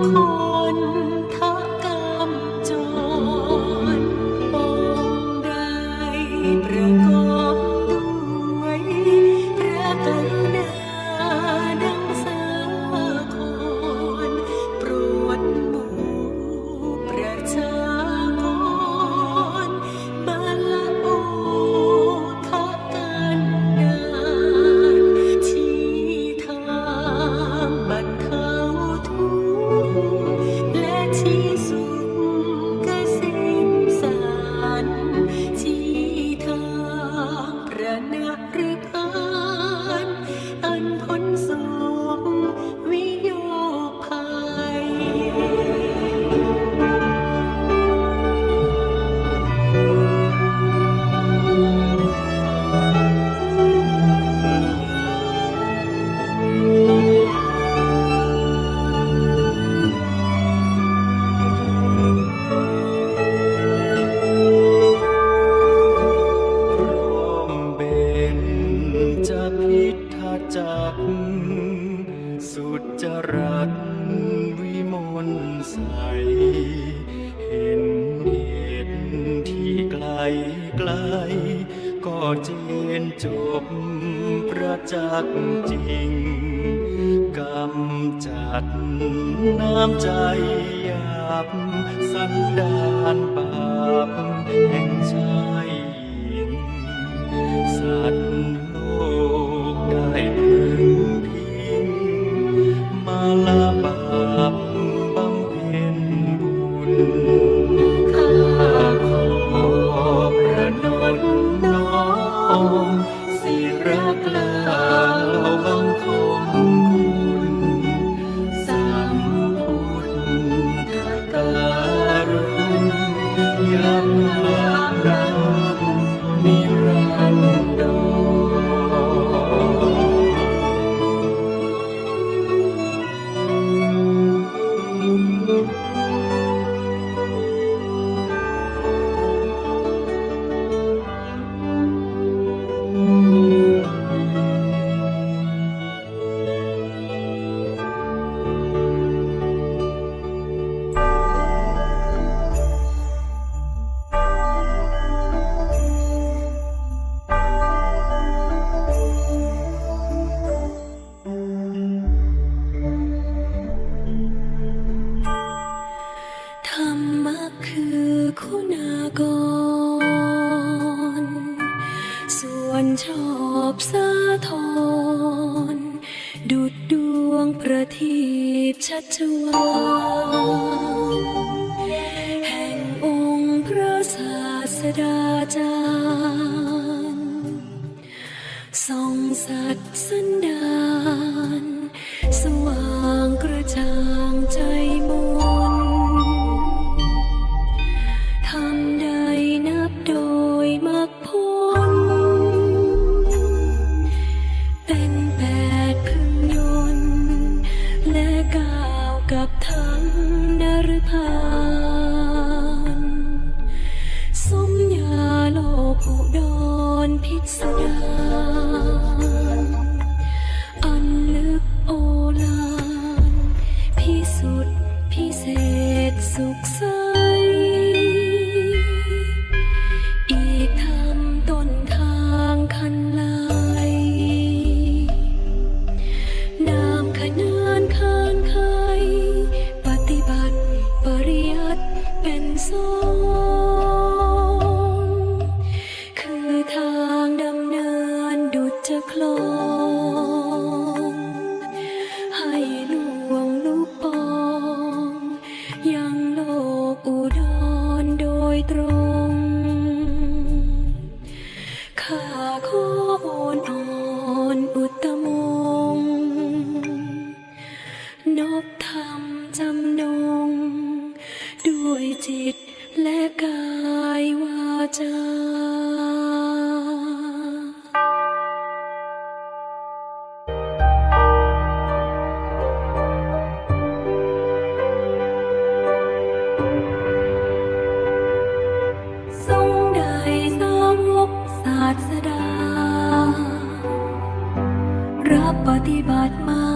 Oh. ก็เจนจบประจักษ์จริงกำจัดน้ำใจหยาบสันดา Minha อนชอบสะทอนดุดดวงประทีปชัชวาลแห่งองค์พระศาสดาจารย์ส่งสัตว์สันดาน สว่างกระจ่าง Oh. kuatmu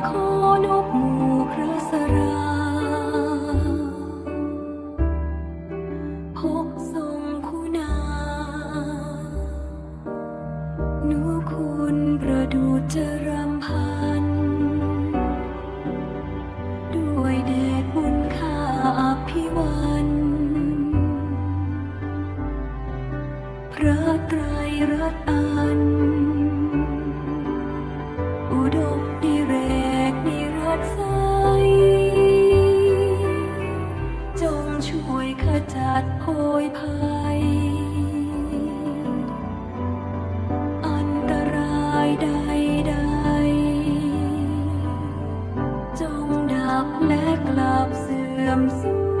花空。 และกลับเสื่อมสูญ